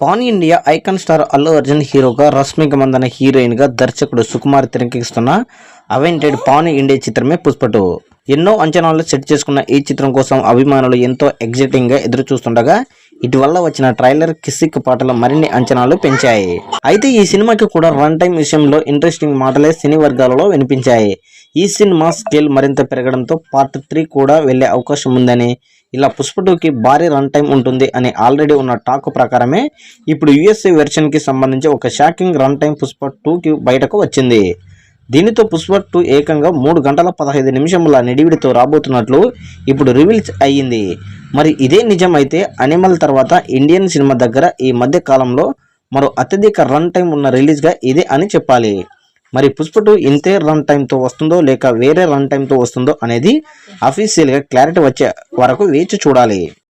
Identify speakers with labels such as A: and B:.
A: Pan India icon star Allu Arjun హీరోగా రష్మిక మందన హీరోయిన్గా దర్శకుడు సుకుమార్ తెరకెక్కిస్తున్న అవెంటెడ్ పాన్ ఇండియా చిత్రమే పుష్పటు. ఎన్నో అంచనాలు సెట్ చేసుకున్న ఈ చిత్రం కోసం అభిమానులు ఎంతో ఎగ్జైటింగ్గా ఎదురు చూస్తుండగా ఇటీవల్ల వచ్చిన ట్రైలర్ కిసిక్ పాటలు మరిన్ని అంచనాలు పెంచాయి. అయితే ఈ సినిమాకి కూడా రన్ టైం విషయంలో ఇంట్రెస్టింగ్ మాటలే సినీ వర్గాలలో వినిపించాయి. ఈ సినిమా స్కేల్ మరింత పెరగడంతో పార్ట్ త్రీ కూడా వెళ్ళే అవకాశం ఉందని ఇలా పుష్ప టూకి భారీ రన్ టైం ఉంటుంది అని ఆల్రెడీ ఉన్న టాక్ ప్రకారమే ఇప్పుడు యుఎస్ఏ వెర్షన్కి సంబంధించి ఒక షాకింగ్ రన్ టైం పుష్ప టూకి బయటకు వచ్చింది. దీనితో పుష్ప టూ ఏకంగా మూడు గంటల పదహైదు నిమిషముల నిడివిడితో రాబోతున్నట్లు ఇప్పుడు రివీల్స్ అయ్యింది. మరి ఇదే నిజమైతే అనిమల్ తర్వాత ఇండియన్ సినిమా దగ్గర ఈ మధ్య కాలంలో మరో అత్యధిక రన్ టైం ఉన్న రిలీజ్గా ఇదే అని చెప్పాలి. మరి పుష్ప టూ ఇంతే రన్ టైంతో వస్తుందో లేక వేరే రన్ టైంతో వస్తుందో అనేది అఫీషియల్గా క్లారిటీ వచ్చే వరకు వేచి చూడాలి.